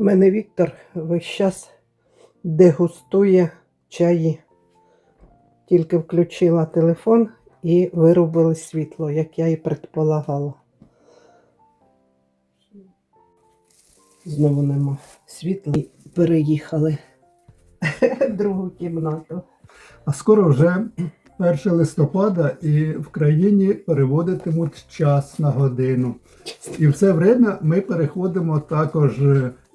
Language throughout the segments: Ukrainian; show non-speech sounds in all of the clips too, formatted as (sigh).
У мене Віктор весь час дегустує чаї. Тільки включила телефон і вирубили світло, як я і предполагала. Знову нема світла. І переїхали в (laughs) другу кімнату. А скоро вже 1 листопада і в країні переводитимуть час на годину. І в це время ми переходимо також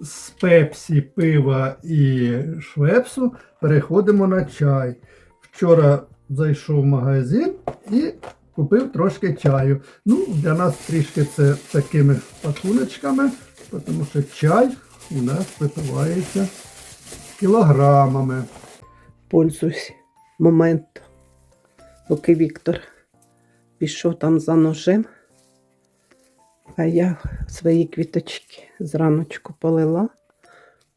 з пепсі, пива і швепсу, переходимо на чай. Вчора зайшов в магазин і купив трошки чаю. Ну, для нас трішки це такими пакуночками, тому що чай у нас випивається кілограмами. Пользуюсь моментом, поки Віктор пішов там за ножем, а я свої квіточки зраночку полила,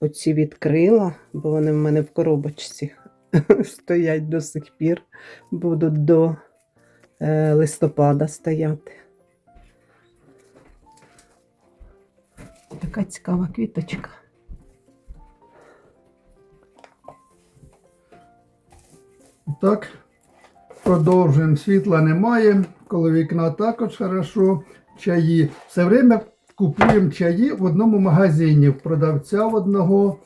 оці відкрила, бо вони в мене в коробочці (laughs) стоять до сих пір, будуть до е, листопада стояти. Така цікава квіточка. Так, продовжуємо. Світла немає, коло вікна також хорошо. Чаї. Все время купуємо чаї в одному магазині, в продавця в одного.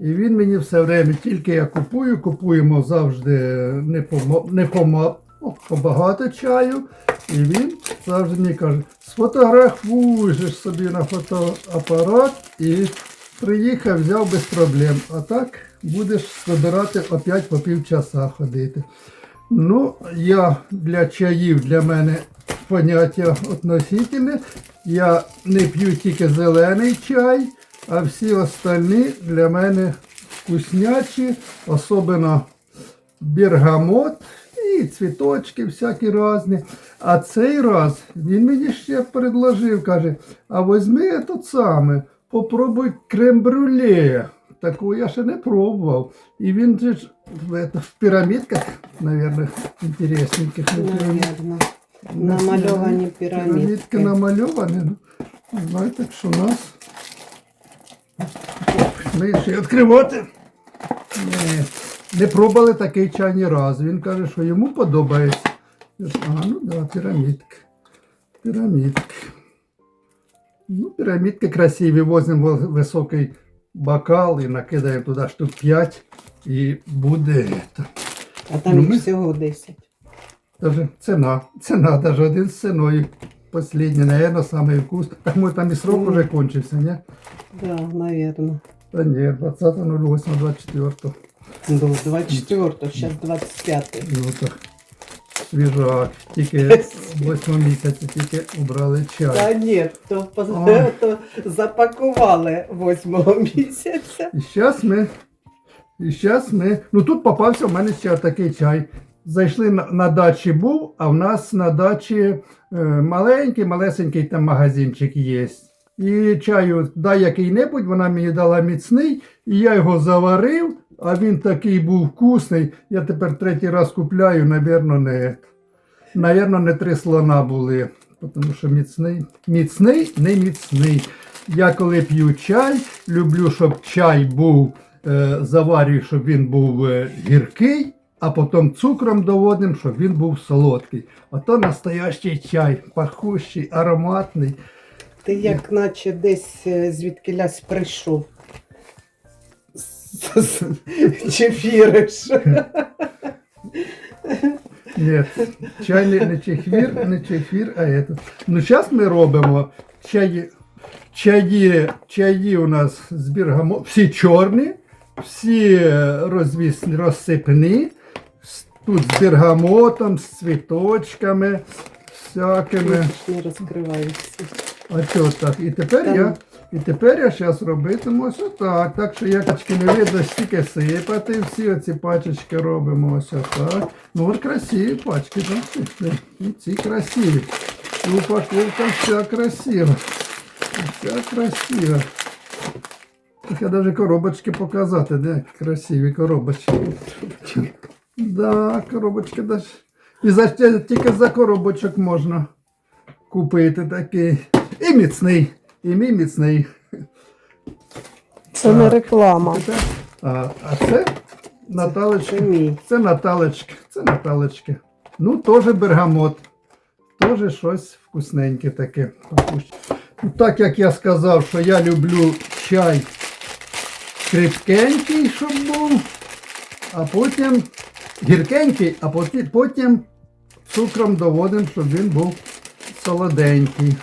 І він мені все время, тільки я купую, купуємо завжди не по, не по, ну, побагато чаю. І він завжди мені каже, сфотографуй же ж собі на фотоапарат і приїхав, взяв без проблем. А так будеш збирати опять по півчаса ходити. Ну, я для чаїв для мене поняття относительне. Я не п'ю тільки зелений чай, а всі остальні для мене вкуснячі, особливо бергамот і цвіточки всякі різні. А цей раз він мені ще предложив, каже, а візьми тут саме, попробуй крем-брюле. Такого я ще не пробував. І він же ж в, это, в пірамідках, мабуть, інтересненьких. Наверно. Намальовані Пірамідки пірамідки. намальовані. Ну, знаєте, що у нас. Ми ще відкривати. Ні, не пробували такий чай ні разу. Він каже, що йому подобається. А, ну да, пірамідки. Пірамідки. Ну, пірамідки красиві. Возьмемо високий бокал і накидаємо туди штук 5 і буде. это. А там Ну, їх всього 10. Даже ціна. Ціна, даже один з ціною. Последній, наверное, самый вкус. Так може там і срок Мгм. уже кончився, ні? Да, наверно. Та ні, 20.08.24. До 24, зараз 25. Ну так. Свіжак. Тільки в 8 місяці тільки убрали чай. Та ні, то, по- А. (laughs) то запакували 8 місяця. І зараз ми. І зараз ми. Ну тут попався в мене ще такий чай. Зайшли на, на дачі був, а в нас на дачі е, маленький, малесенький там магазинчик є. І чаю дай який-небудь, вона мені дала міцний, і я його заварив, а він такий був вкусний. Я тепер третій раз купляю, напевно, не. Навірно, не три слона були, тому що міцний, міцний, не міцний. Я коли п'ю чай, люблю, щоб чай був, е, заварюю, щоб він був е, гіркий, а потім цукром доводимо, щоб він був солодкий. Ото настоящий чай, пахущий, ароматний. Ти як наче десь е, звідкилясь прийшов. З- з- Чефіриш. Ні, чай не, не чефір, не чефір, а этот. Ну, зараз ми робимо чаї. Чаї, чаї у нас з бергамо, всі чорні, всі е, розвіс, розсипні. Тут з бергамотом, з цвіточками, всякими. Не розкривається. А що так? І тепер Там- я. І тепер я зараз робитиму ось отак. Так що якочки не видно стільки сипати. Всі оці пачечки робимо ось отак. Ну от красиві пачки, так? І ці красиві. І упаковка вся красива. Вся красива. Так я навіть коробочки показати, де красиві коробочки. Да, коробочки даже. І за, тільки за коробочок можна купити такий. І міцний. І мій міцний. Це не реклама. А, а це Наталечка. Це. Це Наталечки, це Наталечки. Ну, теж бергамот. Теж щось вкусненьке таке. Ну, так як я сказав, що я люблю чай крепкенький, щоб був, а потім гіркенький, а потім цукром доводимо, щоб він був солоденький.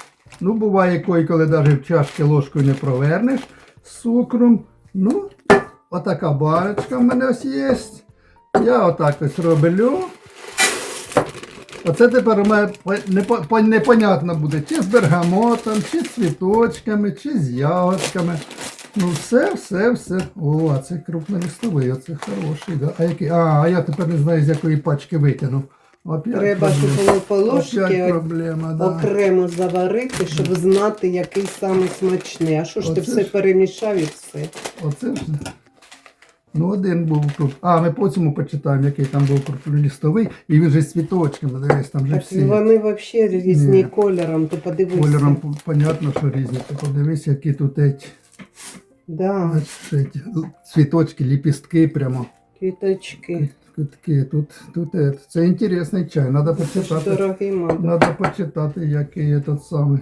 Ну, буває кой, коли навіть в чашки ложкою не провернеш з цукром. Ну, отака баночка в мене ось є. Я отак ось роблю. Оце тепер у мене по- непо- по- непонятно буде, чи з бергамотом, чи з цвіточками, чи з ягодками. Ну все, все, все. О, а це крупнолистовий, оце хороший. Да? А, який? а, а я тепер не знаю, з якої пачки витягнув. Опять Треба, по Опять проблема, да. окремо заварити, щоб знати, який саме смачний. А що ж ти Оце все ж- перемішав і все? Оце ж. Ну, один був тут. А, ми по цьому почитаємо, який там був крупнолистовий, і він же з цвіточками, дивись, там же Так всі. вони взагалі різні Ні. кольором, ти подивися. Кольором п- понятно, що різні. Ти подивись, які тут еті, Да, цвіточки, ліпістки прямо. квіточки. Квітки. Тут, тут. Це інтересний чай, треба почитати. дорогий мабуть. Треба почитати, який є тот самий.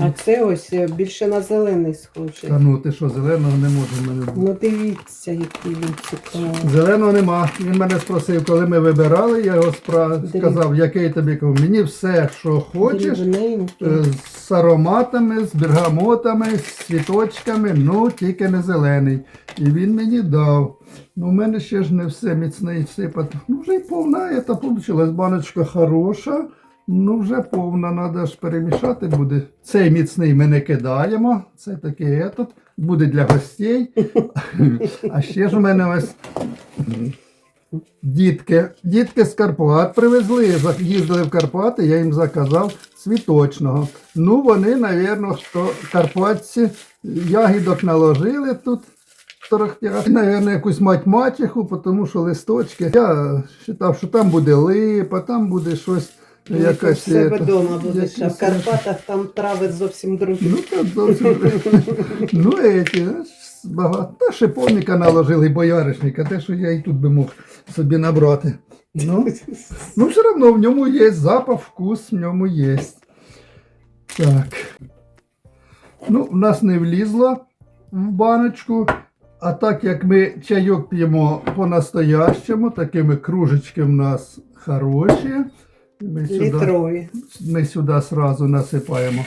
А це ось е, більше на зелений схожий. Та ну ти що, зеленого не може в мене бути. Ну дивіться, який він цікавий. Зеленого нема. Він мене спросив, коли ми вибирали, я його спра... Сказав, який тобі кажу, мені все, що хочеш, Дрібненький. е, з ароматами, з бергамотами, з цвіточками, ну тільки не зелений. І він мені дав. Ну, у мене ще ж не все міцне і сипати. Ну, вже й повна, це вийшла. Баночка хороша. Ну, вже повна, треба ж перемішати буде. Цей міцний ми не кидаємо. Це такий етот. Буде для гостей. А ще ж у мене ось дітки. Дітки з Карпат привезли, їздили в Карпати, я їм заказав цвіточного. Ну, вони, напевно, хто карпатці ягідок наложили тут. Наверное, якусь математику, тому що листочки. Я вважав, що там буде липа, там буде щось. Ну, ти в себе ета, вдома будеш, а в Карпатах там трави зовсім другі. Ну, так зовсім. ну, еті, багато. Та шиповника наложили, бояришника, те, що я і тут би мог собі набрати. Ну, ну все одно в ньому є запах, вкус в ньому є. Так. Ну, в нас не влізло в баночку. А так як ми чайок п'ємо по-настоящому, такими кружечки в нас хороші. Ми сюди ми сюди сразу насипаємо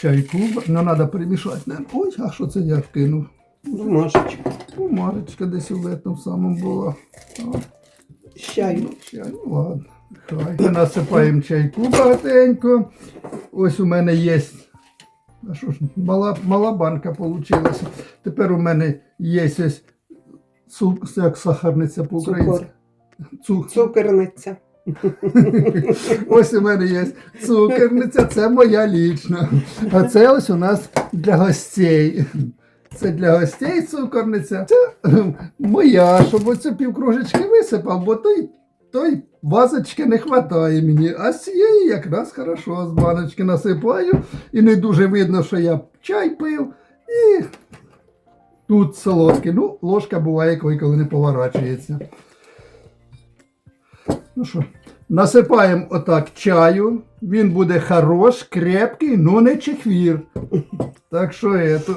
чайку. Ну, треба перемішати. Не- Ой, а що це я вкинув? Бумажечку. Бумажечка десь у летом самому була. З чай, ну ладно. Хай. Насипаємо чайку багатенько. Ось у мене є. А що ж, мала, мала банка вийшла. Тепер у мене є ось як сахарниця по-українськи. Цукор. Цук. Цукерниця. (laughs) Ось у мене є цукерниця, це моя лічна. А це ось у нас для гостей. Це для гостей цукерниця. Це моя, щоб оцю півкружечки висипав, бо той, той вазочки не вистачає мені. А з цієї якраз хорошо з баночки насипаю. І не дуже видно, що я чай пив. І тут солодкий. Ну, ложка буває, коли не поворачується. Ну що, насипаємо отак чаю. Він буде хорош, крепкий, ну не чехвір. Так що это.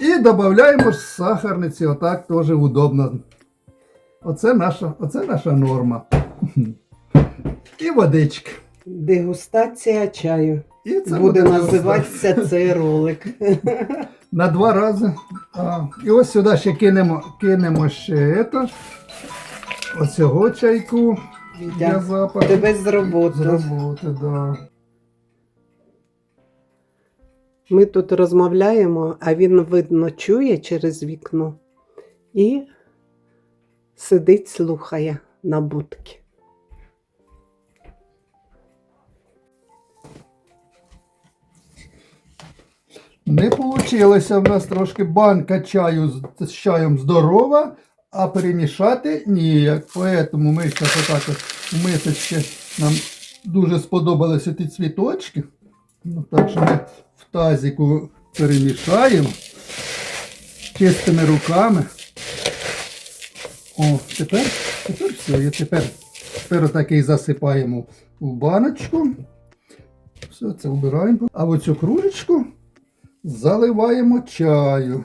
І додаємо сахарниці, отак теж удобно. Оце наша, оце наша норма. І водички. Дегустація чаю. І це Буде називатися цей ролик. На два рази. А, і ось сюди ще кинемо, кинемо ще это, оцього чайку Вітя, запаху. тебе з роботи. З роботи, да. Ми тут розмовляємо, а він, видно, чує через вікно і сидить, слухає на будки. Не вийшло в нас трошки банка чаю з, з чаєм здорова, а перемішати ніяк. Поэтому ми зараз отак от в мисочці нам дуже сподобалися ті цвіточки. Ну, так що ми в тазику перемішаємо. чистими руками. О, тепер, тепер все. І тепер, тепер отакий засипаємо у баночку. Все, це вбираємо. А оцю кружечку заливаємо чаю.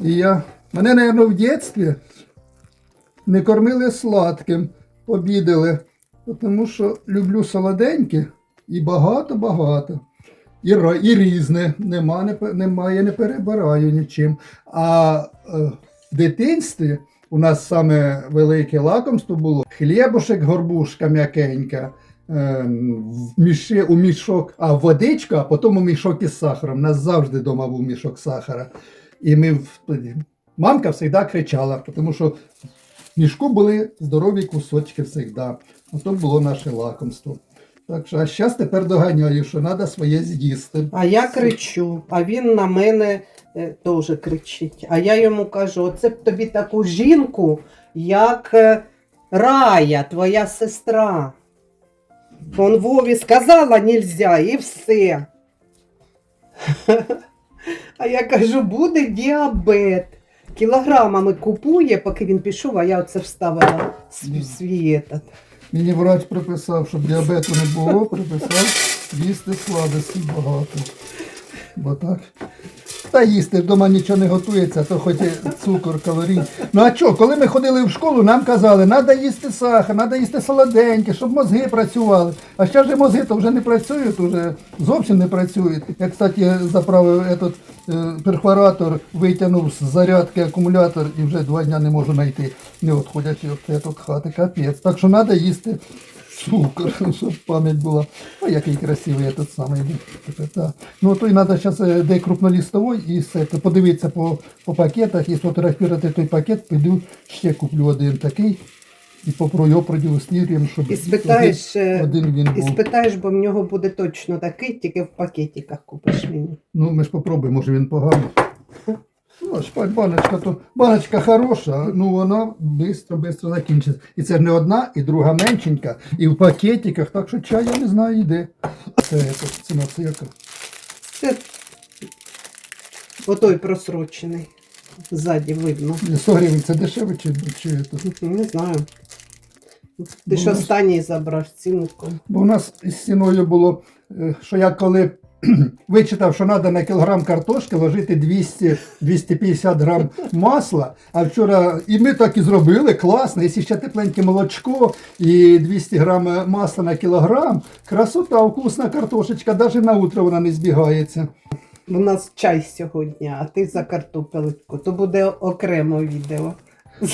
І я, мене, мабуть, в дитинстві не кормили сладким, обідали, тому що люблю солоденьке і багато-багато. І, і різне, нема, не, немає, не перебираю нічим. А е, в дитинстві у нас саме велике лакомство було хлібушек, горбушка м'якенька. е, міші, у мішок, а водичка, а потім у мішок із сахаром. У нас завжди вдома був мішок сахара. І ми в- мамка завжди кричала, тому що в мішку були здорові кусочки завжди. Ото було наше лакомство. Так що, а зараз тепер доганяю, що треба своє з'їсти. А я кричу, а він на мене е, теж кричить. А я йому кажу: оце б тобі таку жінку, як е, Рая, твоя сестра. Он Вові сказала нельзя, і все. (laughs) А я кажу, буде діабет. Кілограмами купує, поки він пішов, а я оце вставила свій, свій. Мені врач приписав, щоб діабету не було, приписав їсти сладості багато. Бо так. Та їсти вдома нічого не готується, то хоч і цукор, калорій. Ну а що, коли ми ходили в школу, нам казали, треба їсти сахар, треба їсти солоденьке, щоб мозги працювали. А ще ж мозги то вже не працюють, вже зовсім не працюють. Я, кстати, заправив этот, е, перфоратор, витягнув з зарядки акумулятор і вже два дня не можу знайти. Не відходять від хати, капець. Так що треба їсти цукор, (laughs) щоб пам'ять була. Ой, який красивий этот самий. Да. Ну то й треба зараз де крупнолістовий і все. То подивитися по, по пакетах і сфотографувати той пакет, піду ще куплю один такий і попробую його продегустуємо, щоб І спитаєш, один, е, один він І спитаєш, бо в нього буде точно такий, тільки в пакетиках купиш мені. Ну, ми ж попробуємо, може він поганий. (laughs) Ну, шпаль, баночка, то баночка хороша, ну вона швидко-швидко закінчиться. І це ж не одна, і друга меншенька, і в пакетиках, так що чай, я не знаю, йде. Це, це ціна це яка. Це отой просрочений. Ззаді видно. 100 гривень це дешеве чи, чи це? Не знаю. Ти ж останній забрав з цінником. Бо у нас із стіною було, е, що я коли (clears throat) вичитав, що треба на кілограм картошки ложити 200-250 грам масла, а вчора і ми так і зробили, класно, якщо ще тепленьке молочко і 200 грам масла на кілограм, красота, вкусна картошечка, навіть на утро вона не збігається. У нас чай сьогодні, а ти за картопелку. То буде окремо відео.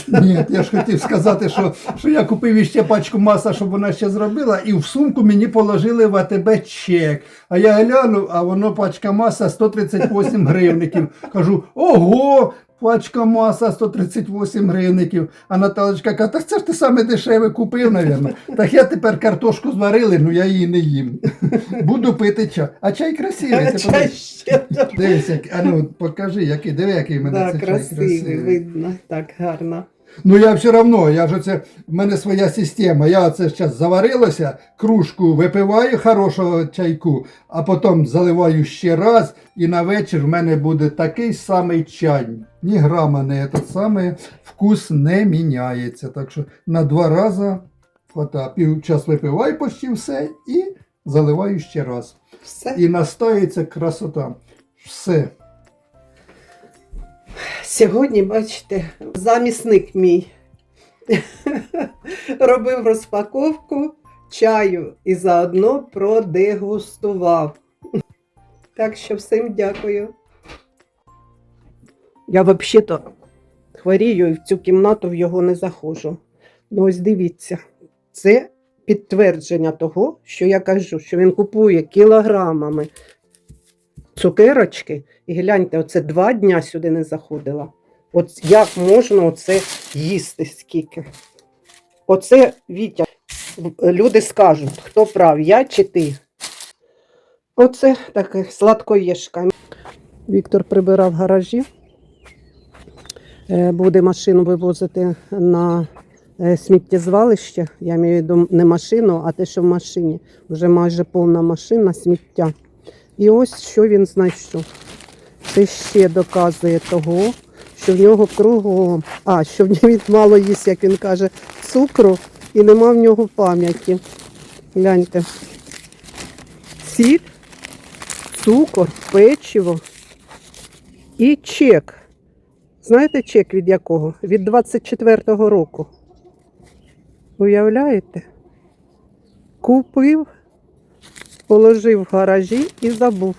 Ні, я ж хотів сказати, що, що я купив іще пачку маса, щоб вона ще зробила, і в сумку мені положили в АТБ чек. А я глянув, а воно пачка маса 138 гривників. Кажу, ого! Пачка маса 138 гривників. А Наталочка каже, так це ж ти саме дешеве купив, навірно. Так я тепер картошку зварили, ну я її не їм. (laughs) Буду пити чай. А чай красивий. А чай ще Дивись, а ну покажи, який, диви, який в мене да, це чай красивий, красивий. видно. Так, гарно. Ну я все одно, я ж оце, в мене своя система. Я це зараз заварилося, кружку випиваю хорошого чайку, а потім заливаю ще раз, і на вечір в мене буде такий самий чай. Ні грама не этот самий, вкус не міняється. Так що на два рази пів час випиваю почти все і заливаю ще раз. Все. І настоїться красота. Все. Сьогодні, бачите, замісник мій (laughs) робив розпаковку чаю і заодно продегустував. Так що всім дякую. Я взагалі-то хворію і в цю кімнату в його не заходжу. Ну ось дивіться, це підтвердження того, що я кажу, що він купує кілограмами цукерочки. І гляньте, оце два дня сюди не заходила. От як можна оце їсти скільки? Оце Вітя. Люди скажуть, хто прав, я чи ти. Оце таке сладкоєшка. Віктор прибирав гаражі. Е, Буде машину вивозити на е, сміттєзвалище. Я маю не машину, а те, що в машині. Вже майже повна машина сміття. І ось що він знайшов. Це ще доказує того, що в нього кругом. А, що в нього мало їсть, як він каже, цукру і нема в нього пам'яті. Гляньте. Сіль, цукор, печиво і чек. Знаєте чек від якого? Від 24-го року. Уявляєте? Купив, положив в гаражі і забув.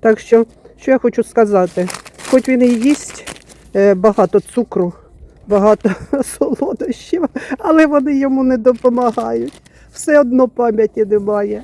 Так що, що я хочу сказати, хоч він і їсть е, багато цукру, багато (laughs) солодощів, але вони йому не допомагають. Все одно пам'яті немає.